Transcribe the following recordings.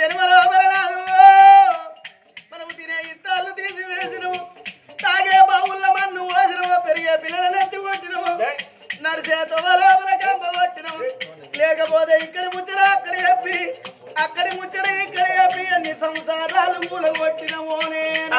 జన్మలో మరణాలు. మనము తినే ఇత్తాలు తీసి వేసినము తాగే బావుల మన్ను వేసినము. పెరిగే పిల్లలను ఎత్తి కొట్టినము. నడిచే తొవలోపల కంప కొట్టినము. లేకపోతే ఇక్కడ ముచ్చట అక్కడ చెప్పి అక్కడి ముచ్చట ఇక్కడ చెప్పి అన్ని సంసారాలు మూల కొట్టినము నేను?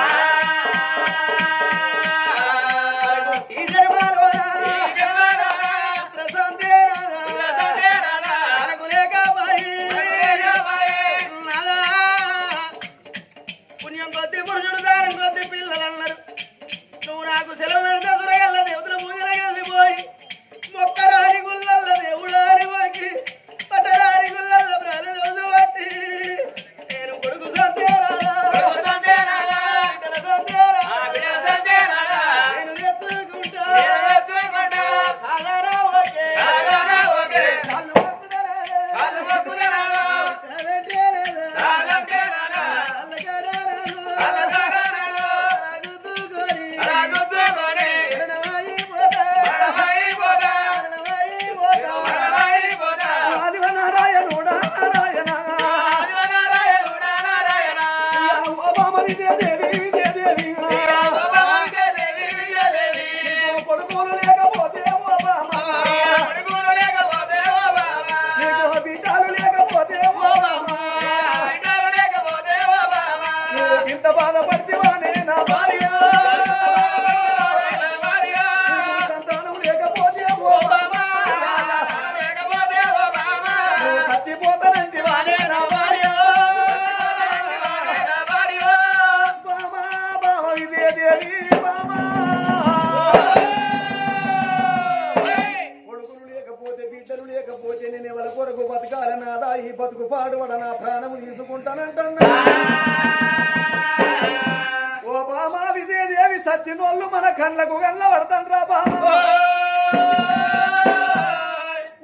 ఓ బామా విజయదేవి సచ్చినోళ్ళు మన కళ్ళకు కళ్ళ పడతాండ్రా బామా.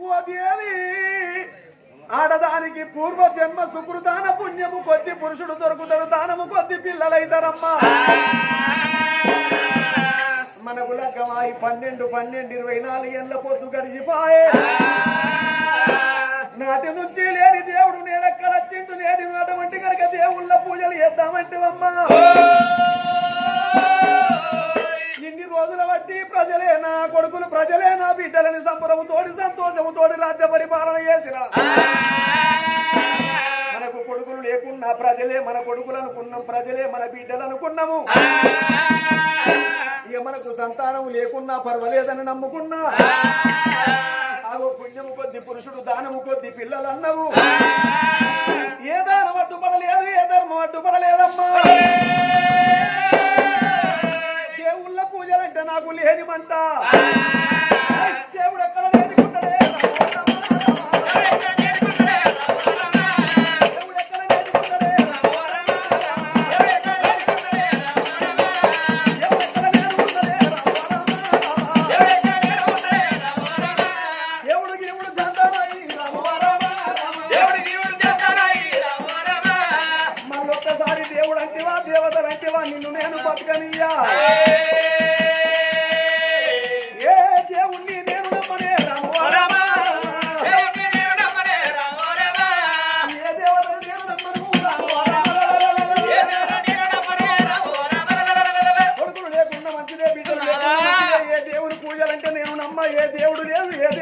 ఓ దేవి ఆడదానికి పూర్వ జన్మ సుకృతాన పుణ్యము కొద్ది పురుషుడు దొరుకుతాడు దానము కొద్ది పిల్లలైతారమ్మా మనకు లగ్గమాయి పన్నెండు పన్నెండు ఇరవై నాలుగు ఏళ్ళ పొద్దు గడిచిపాయే. నాటి నుంచి లేని పూజలు చేద్దామంటే అమ్మా. ఇన్ని రోజుల బట్టి ప్రజలేనా కొడుకులు ప్రజలే నా బిడ్డలని సంబరముతోటి సంతోషముతోటి రాజ్య పరిపాలన చేసిన. మనకు కొడుకులు లేకున్నా ప్రజలే మన కొడుకులు అనుకున్నాం ప్రజలే మన బిడ్డలు అనుకున్నాము. ఇక మనకు సంతానం లేకున్నా పర్వాలేదని నమ్ముకున్నా. పుణ్యము కొద్ది పురుషుడు దానము కొద్ది పిల్లలు అన్నవు ఏ దానం అడ్డుపడలేదు ఏ ధర్మం అడ్డుపడలేదమ్మా దేవుళ్ళ పూజలంటే నాకు లేని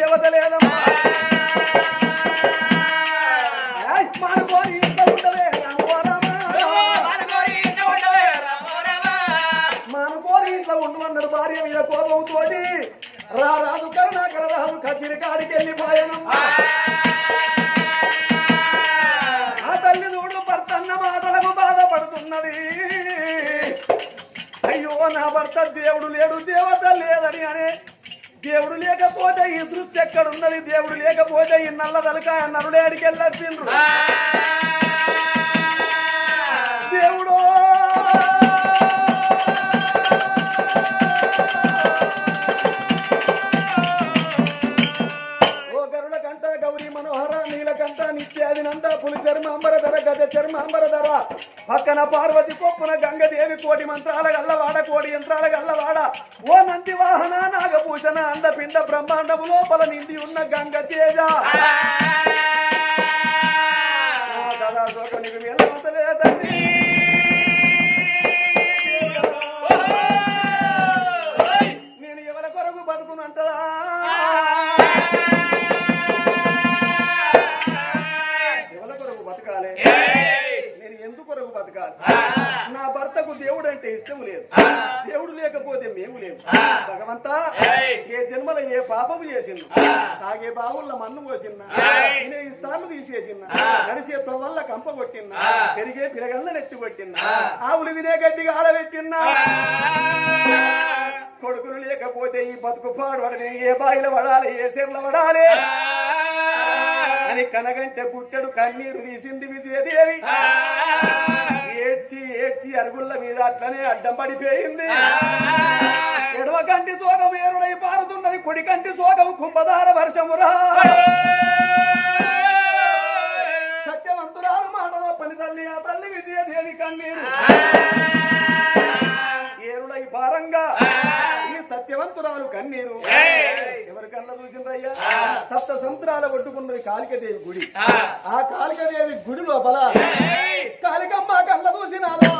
దేవత లేదమ్మా లేకపోతే ఈ నల్ల తలకాయ నరులేడికి వెళ్ళొచ్చిండ్రు. దేవుడు! ఓ గరుడ కంట గౌరీ మనోహర నీలకంఠ నిత్యాది నంద పులి చర్మాంబర ధర గజ ధర పక్కన పార్వతి కొప్పున గంగదేవి కోటి మంత్రాల గల్లవాడ కోడి యంత్రాల గల్లవాడ. ఓ నంది వాహన నాగభూషణ అండపిండ బ్రహ్మాండము లోపల నిండి ఉన్న గంగ తేజ. ఆ నీకు మేలవంతలే తండ్రి? నేను ఎవరి కొరకు బతుకునంటదా ఎవరి కొరకు బతకాలి? నేను ఎందుకు కొరకు బతకాలి? నా భర్తకు దేవుడు అంటే ఇష్టం లేదు. దేవుడు లేకపోతే మేము లేము. భగవంతా ఏ జన్మలో ఏ పాపము చేసింది తాగే బావుల్లో మన్ను పోసిందా తినే ఇస్తాను తీసేసిందా నడిచే తొవ్వల్ల కంప కొట్టిందా పెరిగే పిరగల్ల నెత్తి కొట్టిందా ఆవులు వినే గడ్డిగా ఆలబెట్టిందా కొడుకులు లేకపోతే ఈ బతుకు పాడవడని ఏ బాయిల పడాలి ఏ సెర్ల పడాలి అని కనగంటే పుట్టడు కన్నీరు తీసింది విజయదేవి. ఏడ్చి ఏడ్చి అరుగుళ్ళ మీద అట్లనే అడ్డం పడిపోయింది. ఎడవ కంటి సోగం ఏరుడై పారుతున్నది కుడి కంటి సోగం కుంభధార వర్షమురా. సత్యవంతురాలు మాటలో పని తల్లి ఆ తల్లి విజయదేవి కన్నీరు. సత్యవంతురాలు కన్నీరు. ఎవరి కళ్ళ చూసిందయ్యా? సప్త సముద్రాల కొట్టుకున్నది కాళికదేవి గుడి. ఆ! కాళికదేవి గుడి లోపల కాళికమ్మ కళ్ళ చూసినాదో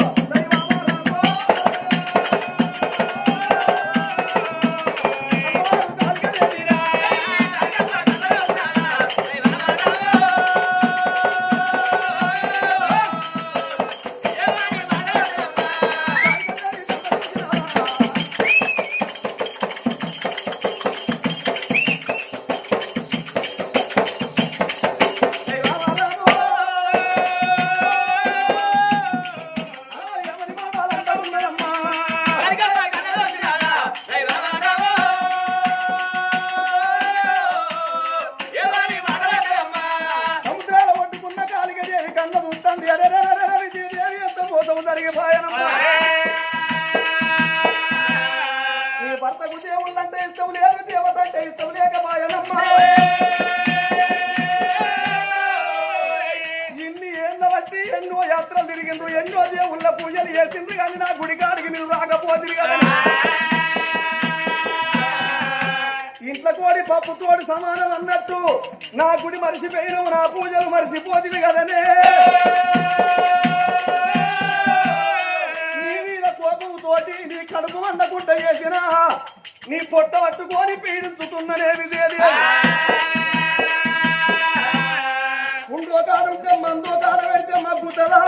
బట్టి ఎన్నో యాత్రలు తిరిగిండ్రు ఎన్నో దేవుళ్ళ పూజలు చేసిండ్రు కానీ నా గుడి నేను రాకపోతుంది కదా ఇంట్లో కోడి పప్పు తోడి సమానం అన్నట్టు నా గుడి మరిచిపోయినవు నా పూజలు మరిచిపోతుంది కదనే. నీ మీద కోపం తోటి నీ కడుపు వండకుండా చేసిన నీ పొట్ట పట్టుకొని పీడించుతున్ననే విజయది ఉండో కాడుంటే మందో కాడ పెడితే మగ్గుతుందా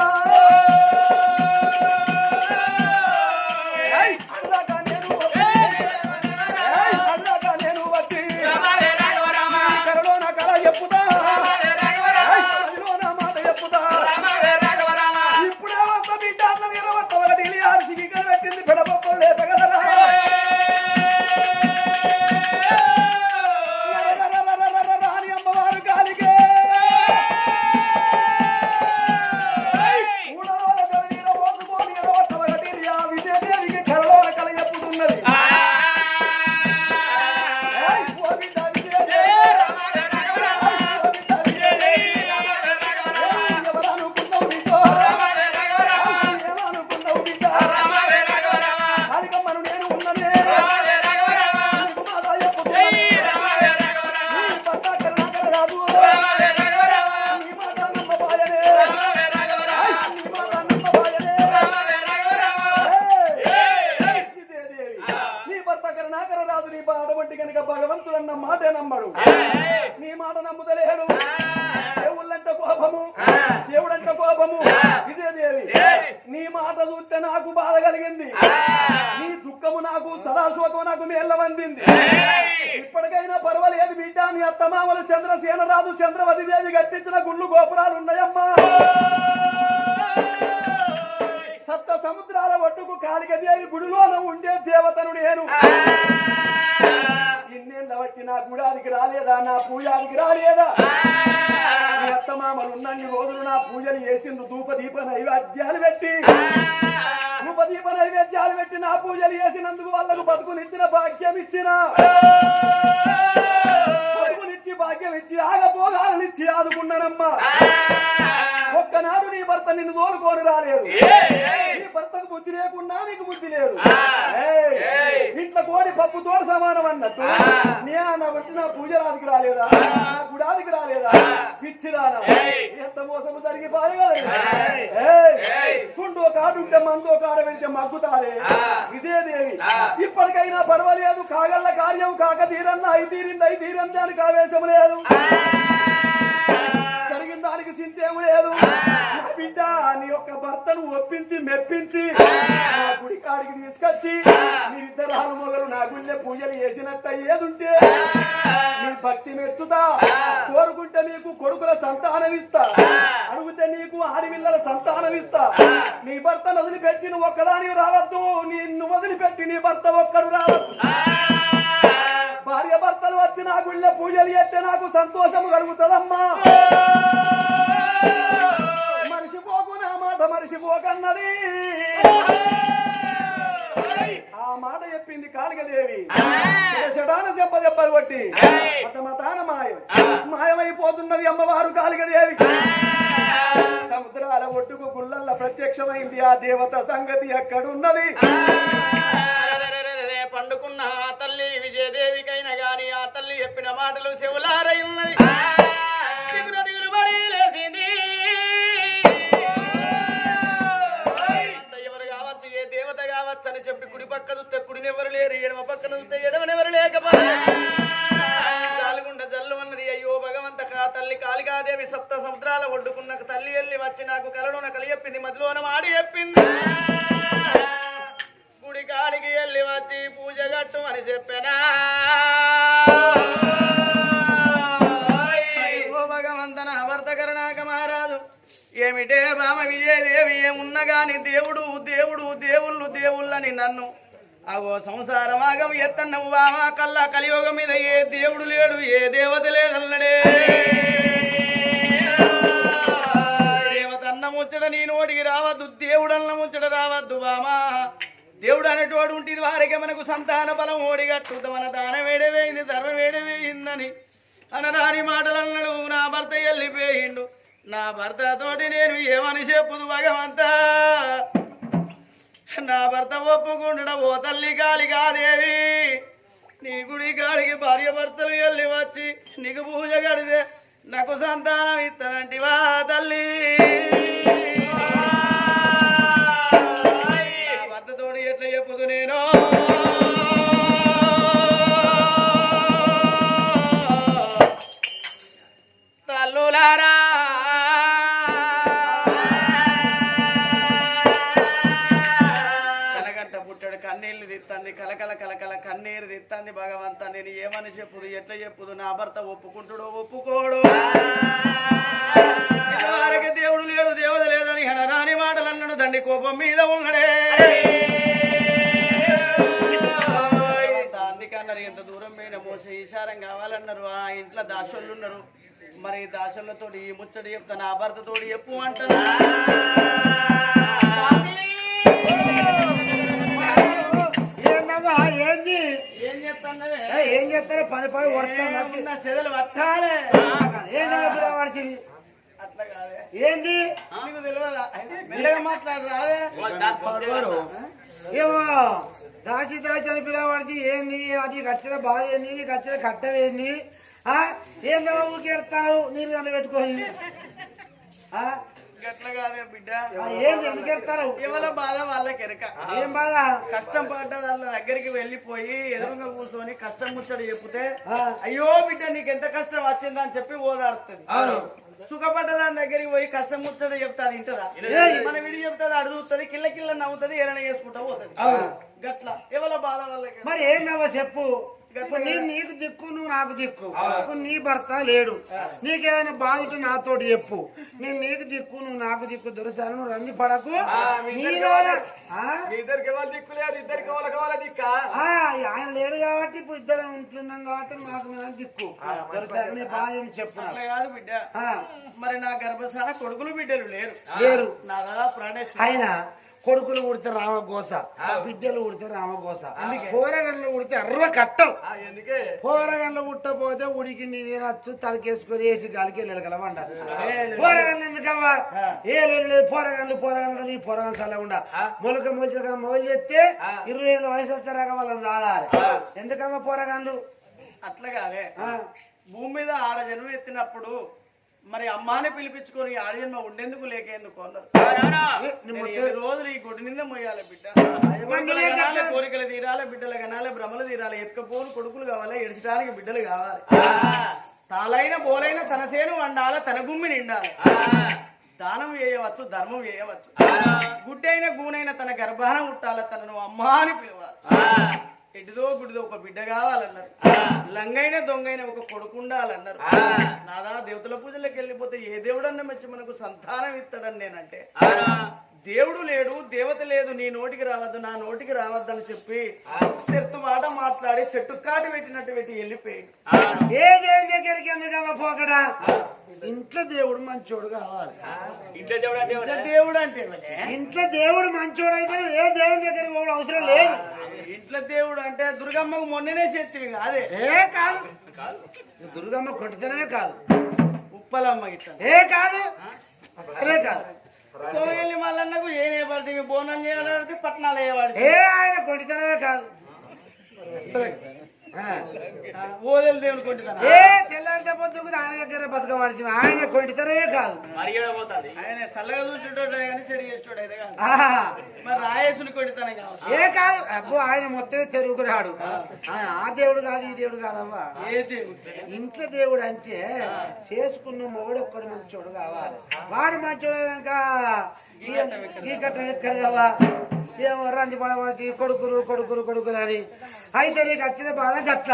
చంద్రసేన రాజు చంద్రవతి దేవి కట్టించిన గుళ్ళు గోపురాలు ఉన్నాయమ్మా. సప్త సముద్రాల ఒడ్డుకు కాళికదేవి గుడిలోన ఉండే దేవతను నేను. ఇన్నేళ్ళ బట్టి నా గుడానికి రాలేదా నా పూజానికి రాలేదా? అత్తమామలు ఉన్నన్ని రోజులు నా పూజలు చేసిండు ధూప దీప నైవేద్యాలు పెట్టి. ధూప దీప నైవేద్యాలు పెట్టి నా పూజలు చేసినందుకు వాళ్ళకు బతుకునిచ్చిన భాగ్యం ఇచ్చిన. బతుకునిచ్చి భాగ్యం ఇచ్చి ఆగపోగాలనిచ్చి ఆదుకున్నానమ్మా. ఒక్కనాడు నీ భర్త నిన్ను తోలుకొని రాలేదు. నీ భర్తకు బుద్ధి లేకున్నా నీకు బుద్ధి లేదు. ఇంట్లో కోడి పప్పు తోడు సమానం అన్నట్టు. నీ నా బట్టి నా పూజ రాదికి రాలేదా? నా గుడాదికి రాలేదా పిచ్చిరానా ఎంత మోసము జరిగి కుండో కాడుంటే మందో కాడ పెడితే మగ్గుతారే విజయదేవి ఇప్పటికైనా పర్వాలేదు కాగల్ల కార్యం కాక తీరన్న అయి తీరింది అయి తీరంది దానికి ఆవేశం లేదు. జరిగిన దానికి చింతేం లేదు. బిడ్డ నీ యొక్క భర్తను ఒప్పించి మెప్పించి నా గుడి కాడికి తీసుకొచ్చి మీరిద్దరు హనుమగలు నా గుళ్ళే పూజలు చేసినట్ట ఏదుంటే మీ భక్తి మెచ్చుతా. కోరుకుంటే మీకు కొడుకుల సంతానం ఇస్తా. అడిగితే నీకు ఆడపిల్లల సంతానం ఇస్తా. నీ భర్తను వదిలిపెట్టి నువ్వు ఒక్కదాని రావద్దు. నిన్ను వదిలిపెట్టి నీ భర్త ఒక్కడు రావద్దు. భార్య భర్తలు వచ్చి నా గుళ్ళే పూజలు చేస్తే నాకు సంతోషము కలుగుతుందమ్మా. మాట మరిచిపోకన్నది ఆ మాట చెప్పింది కాళికదేవి. చెడాన చెప్ప దెబ్బలు కొట్టి మత మతాన మాయం మాయమైపోతున్నది అమ్మవారు కాళికదేవి. సముద్రాల ఒడ్డుకు గుళ్ళల్ల ప్రత్యక్షమైంది ఆ దేవత సంగతి ఎక్కడున్నది? పండుకున్న ఆ తల్లి విజయదేవికైనా గాని ఆ తల్లి చెప్పిన మాటలు చెవులారై ఉన్నది పక్క చూస్తే కుడినెవరు లేరు ఎడమ పక్కన చూస్తే ఎడమనెవరు లేకపోతే జాలుగుండ జల్లు అన్నది అయ్యో భగవంత తల్లి కాళికాదేవి సప్త సముద్రాల ఒడ్డుకున్న తల్లి వెళ్ళి వచ్చి నాకు కలలోన కలి చెప్పింది మధ్యలోన మాడి చెప్పింది. గుడి కాడికి వెళ్ళి వచ్చి పూజ కట్టు అని చెప్పానా. ఏమిటే బామ విజయదేవి ఏమున్నా గాని దేవుడు దేవుడు దేవుళ్ళు దేవుళ్ళని నన్ను. అగో సంసారం ఆగం ఎత్తన్నవు బామ కల్లా కలియోగం మీద ఏ దేవుడు లేడు ఏ దేవత లేదన్నడే. దేవతన్న ముచ్చట నీ నోటికి రావద్దు దేవుడన్న ముచ్చట రావద్దు బామా దేవుడు అనేటోడు ఉంటుంది వారికి మనకు సంతాన బలం ఓడిగట్టు. మన దాన వేడవేయింది ధర్మ వేడవేయిందని. అనరాని మాటలు అన్నాడు నా భర్త వెళ్ళిపోయిండు నా భర్త తోటి నేను ఏమని చెప్పుదు భగవంతా? నా భర్త ఒప్పుకుంటున్న ఓ తల్లి కాలి కాదేవి. నీ గుడి కాడికి భార్య భర్తలు వెళ్ళి వచ్చి నీకు పూజ కడితే నాకు సంతానం ఇస్తానంటివా తల్లి? నా భర్తతోడు ఎట్లా చెప్పుదు నేను? తల్లులారా కలకల కలకల కన్నీరు తిత్తంది భగవంతా. నేను ఏమని చెప్పుదు ఎట్లా చెప్పుదు? నా భర్త ఒప్పుకుంటుడు ఒప్పుకోడు. ఇంతవరకు దేవుడు లేడు దేవత లేదని హనరాని మాటలు అన్నాడు దండి కోపం మీద ఉన్నాడే. అందుకన్నారు ఎంత దూరం పోయిన మోస ఈశారం కావాలన్నారు ఆ ఇంట్లో దాసోళ్ళు ఉన్నారు. మరి దాసోళ్ళతో ఈ ముచ్చట చెప్తా నా భర్తతో చెప్పు అంటారు ఏంది? నీకు తెలియదా మెల్లగా మాట్లాడు రాదే ఏమో దాచి దాచి అని పిల్లవాడికి ఏంది? అది కచ్చిన బాధ ఏంది? నీకు వచ్చిన కట్టం ఏంది? ఆ? ఏందో ఊరికెడతావు పెట్టుకొని. ఆ? గట్ల కాదే బిడ్డ ఎవరి బాధ వాళ్ళకి ఎరక ఏం బాధ? కష్టం పడ్డ వాళ్ళ దగ్గరికి వెళ్ళిపోయి ఎదురుగా కూర్చొని కష్టం ముచ్చడి చెప్తే అయ్యో బిడ్డ నీకు ఎంత కష్టం వచ్చిందని చెప్పి ఓదారుతుంది సుఖపడ్డ దాని దగ్గరికి పోయి కష్టం ముచ్చట చెప్తాది ఇంటదా. మన విడి చెప్తాది అడుగుతుంది కిల్ల కిల్ల నవ్వుతుంది ఏరైనా చేసుకుంటా పోతుంది. గట్ల. ఎవరి బాధ వాళ్ళకి మరి ఏందవ్వ చెప్పు? ఇప్పుడు నేను నీకు దిక్కు నువ్వు నాకు దిక్కు. ఇప్పుడు నీ భర్త లేడు. నీకేదైనా బాధ ఉంటే నాతోటి చెప్పు. నేను నీకు దిక్కు నువ్వు నాకు దిక్కు దొరసాను నువ్వు రంది పడకు. నీలోన- ఆ? ఇద్దరికి ఎవరు దిక్కు లేదు ఇద్దరికి ఎవరు కావాలా దిక్క? ఆ, ఆయన లేడు కాబట్టి ఇప్పుడు ఇద్దరం ఉంటున్నాం కాబట్టి మాకు మేము దిక్కు. దొరసాను నీ బాధ అని చెప్పు నాకు. కాదు బిడ్డ. మరి నా గర్భసాన కొడుకులు బిడ్డలు లేరు. లేరు. నా కదా ప్రాణేశ్వర ఆయన కొడుకులు ఉడితే రామగోస బిడ్డలు ఉడితే రామగోస కూరగన్లు ఉడితే అర్ర కట్టం. ఎందుకే? కూరగాయలు ముట్టపోతే ఉడికి నీరచ్చు తలకేసుకొని వేసి గాలికి వెళ్ళగల వండచ్చు కూరగాయలు ఎందుకవ్వా? ఏ లేదు పోరగాళ్ళు పోరగాళ్ళు నీ పోరగాళ్ళు చల్లకుండా మొలక మొలక మొదలు చెప్తే ఇరవై ఏళ్ళ వయసు వచ్చారాక వాళ్ళని రాదాలి ఎందుకమ్మా పోరగాళ్ళు అట్లా కాదే. భూమి మీద ఆడ జన్మ ఎత్తినప్పుడు మరి అమ్మాని పిలిపించుకొని ఆడ జన్మ ఉండేందుకు లేకేందుకు అన్నారు రోజులు ఈ గుడి నింద మొయ్యాలి బిడ్డ? కోరికలు తీరాలి బిడ్డలు కనాలి భ్రమలు తీరాలి. ఎత్తుకపోను కొడుకులు కావాలి ఎడచడానికి బిడ్డలు కావాలి. తాలైన బోలైన తన సేను వండాలి తన గుమ్మి నిండాలి. దానం చేయవచ్చు ధర్మం చేయవచ్చు గుడ్డైన గూనైన తన గర్భాన ఉట్టాలి తనను అమ్మా అని పిలవాలి. ఎటుదో గుడిదో ఒక బిడ్డ కావాలన్నారు. లంగైన దొంగైన ఒక కొడుకు ఉండాలన్నారు. నాదా దేవతల పూజలకు వెళ్ళిపోతే ఏ దేవుడన్నా మెచ్చి మనకు సంతానం ఇస్తాడని నేనంటే దేవుడు లేడు దేవత లేదు నీ నోటికి రావద్దు నా నోటికి రావద్దు అని చెప్పి చెట్టు మాట మాట్లాడి చెట్టు కాటు పెట్టినట్టు పెట్టి వెళ్ళిపోయాడు. ఏ దేవుని దగ్గరికి ఎందుకమ్మా పోకడా? ఇంట్లో దేవుడు మంచోడు కావాలి. ఇంట్లో దేవుడా ఇంకా దేవుడు అంటే? ఇంట్లో దేవుడు మంచోడు అయితే ఏ దేవుని దగ్గరికి పోవడం అవసరం లేదు. ఇంట్లో దేవుడు అంటే దుర్గమ్మకు మొన్ననే చేసేవి కాదే. ఏ కాదు. దుర్గమ్మ కొట్టితనమే కాదు. ఉప్పలమ్మ ఇట్లా ఏ కాదు. అసలే కాదు. మల్లన్నకు ఏ పడితే బోనం చేయడానికి పట్నాలు వేయవాడి ఏ ఆయన కొట్టితనమే కాదు. అసలే. ఓదెలు ఏ తెల్లారితే పొద్దుకు ఆయన దగ్గర బతకబడితే ఆయన కొట్టితనమే కాదు. మరి పోతుంది? ఆయన చల్లగా చూసేటోడు కానీ చెడు చేసేటోడు అయితే కాదు. ఆహా. మరి రాయేసుని కొట్టితాను కావాలి ఏ కాదు అబ్బో ఆయన మొత్తమే తెరుగురాడు ఆయన ఆ. దేవుడు కాదు ఈ దేవుడు దేవుడు? ఇంట్లో దేవుడు అంటే చేసుకున్న మొగుడు ఒక్కడు మంచోడు కావాలి. వాడు మంచోడు అయినాక ఈ కట్టం ఎక్కడ కావా ఏమో రంది పడబడి కొడుకులు కొడుకులు కొడుకులు అని. అయితే నీకు వచ్చిన బాధ గట్ల.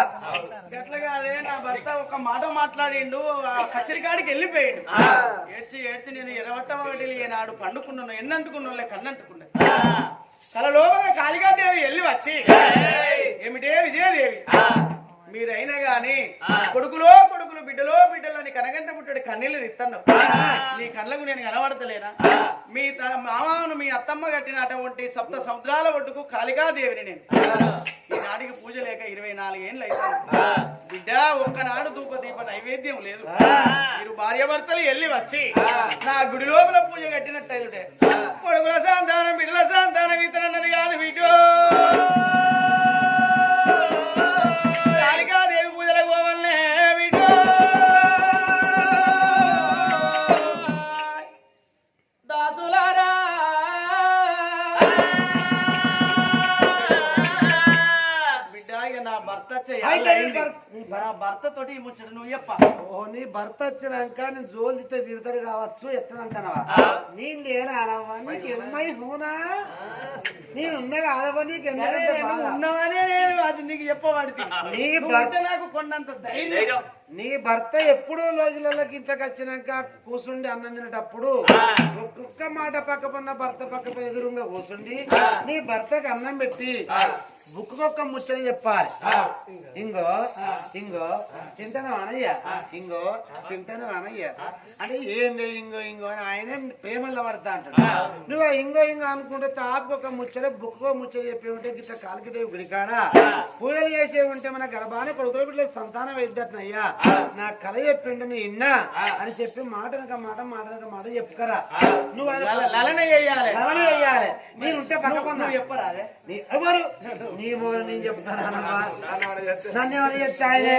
గట్ల కాదే నా భర్త ఒక మాట మాట్లాడిండు ఆ కచ్చరికాడికి వెళ్ళిపోయాడు. ఏడ్చి ఏడ్చి నేను ఎరవట్టం ఒకటి నాడు పండుకున్నాను ఎన్నంటుకున్నా కన్నంటుకున్నా కలలోగా కాళికాదేవి వెళ్ళి వచ్చి ఏమిటే విజయదేవి మీరైనా గాని కొడుకులో కొడుకులు బిడ్డలో బిడ్డలని కనగంట పుట్టాడు కన్నీళ్ళు తిత్తన్నావు నీ కళ్ళకు నేను కనబడతలేనా? మీ తన మామను మీ అత్తమ్మ కట్టిన అటువంటి సప్త సముద్రాల ఒడ్డుకు కాళికాదేవిని నేను. ఈనాటికి పూజ లేక ఇరవై నాలుగేళ్ళు అవుతుంది బిడ్డ ఒక్కనాడు ధూప దీప నైవేద్యం లేదు. మీరు భార్యాభర్తలు వెళ్ళి వచ్చి నా గుడి లోపల పూజ కట్టినట్టయితే కొడుకుల సంతానం బిడ్డల సంతానం ఇతనన్నది కాదు బిడ్డో. భర్త తోటి ఈ ముచ్చట నువ్వు చెప్ప ఓ నీ భర్త వచ్చినాక నేను జోలు తిట్టే తిడతాడు కావచ్చు ఎత్తనంటానవా? నేను లేను ఆడవా? నీకు ఎన్నై హూనా? నేను ఉన్నగా ఆడవా? నీకు? ఉన్నావనే నేను అది నీకు చెప్పవాడికి. నీ భర్త నాకు కొండంత ధైర్యం. నీ భర్త ఎప్పుడో రోజులలోకి ఇంతకు వచ్చినాక కూసుండి అన్నం తినేటప్పుడు ఒక్కొక్క మాట పక్క పన్న భర్త పక్క ఎదురుగా కూసుండి నీ భర్తకు అన్నం పెట్టి బుక్కొక్క ముచ్చట చెప్పాలి. ఇంగో ఇంగో తింటాను అనయ్య ఇంగో తింటాను అనయ్య అంటే ఏంది ఇంగో ఇంగో అని ఆయన ప్రేమలో పడతా అంటాడు. నువ్వు ఇంగో ఇంగో అనుకుంటే తాపుకొక ముచ్చట బుక్కో ముచ్చట చెప్పి ఉంటే గిట్ట కాలికి దేవు గుడికాడ పూజలు చేసే ఉంటే మన గర్భాన కొడుకుల బిడ్డల సంతానం వేద్దట్నయ్యా. నా కళ చెప్పిండు నీ ఇన్నా అని చెప్పి మాటనక మాట మాటనక మాట చెప్పుకరా. నువ్వు లలన పన్న నువ్వు చెప్పరా ఎవరు? నీ మూడు నేను చెప్తానమ్మా నన్ను ఎవరు చెప్తే ఆయనే.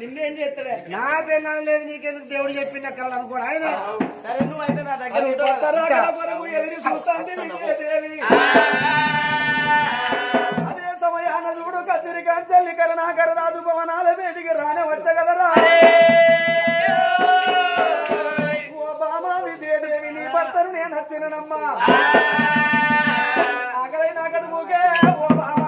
నిన్నేం చేస్తాడే? నా పిల్లలు లేదు నీకెందుకు దేవుడు చెప్పిన కళ అనుకోడు ఆయన. సరే నువ్వు అయితే నా దగ్గర కత్తిరి కంచెల్లి కరుణాకర రాజు భవనాల వేదిక రానే వచ్చగలరా? ఓ బామా విజయదేవి నీ భర్తను నేను నచ్చినమ్మా ఆకలి నాకడు మూగే ఓ బామా